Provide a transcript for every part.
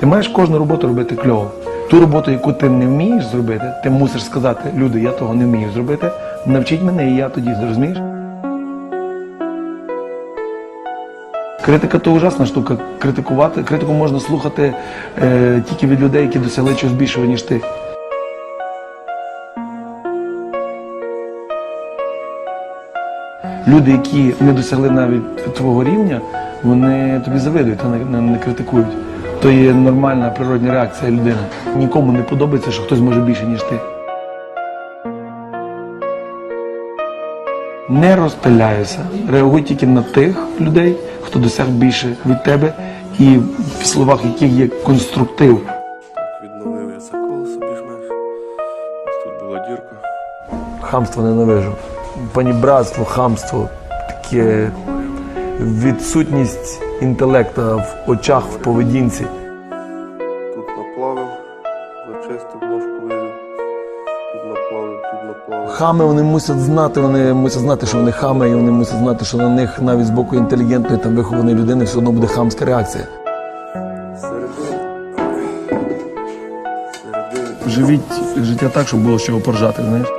Ти маєш кожну роботу робити кльово. Ту роботу, яку ти не вмієш зробити, ти мусиш сказати, люди, я того не вмію зробити. Навчіть мене, і я тоді зрозумієш. Критика то ужасна штука. Критикувати. Критику можна слухати е, тільки від людей, які досягли чогось більшого, ніж ти. Люди, які не досягли навіть твого рівня, вони тобі завидують, а не, не, критикують. То є нормальна природня реакція людини. Нікому не подобається, що хтось може більше, ніж ти. Не розпиляйся. Реагуй тільки на тих людей, хто досяг більше від тебе, і в словах яких є конструктив. Відновив я це колесо більш-менш. Тут була дірка. Хамство ненавижу. Панібратство, хамство, таке відсутність інтелекта в очах, в поведінці. Тут наплавив, зачистив, ножку вивів. Тут наплавив, тут наплавив. Хами вони мусять знати, вони мусять знати, що вони хами, і вони мусять знати, що на них навіть з боку інтелігентної та вихованої людини все одно буде хамська реакція. Середини. Середини Живіть життя так, щоб було з чого поржати, знаєш.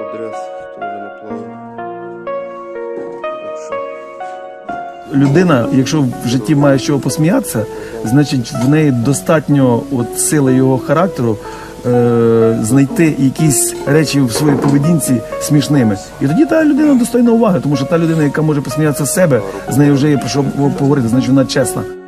Людина, якщо в житті має чого посміятися, значить в неї достатньо от сили його характеру е, знайти якісь речі в своїй поведінці смішними. І тоді та людина достойна уваги, тому що та людина, яка може посміятися з себе, з нею вже є про що поговорити, значить вона чесна.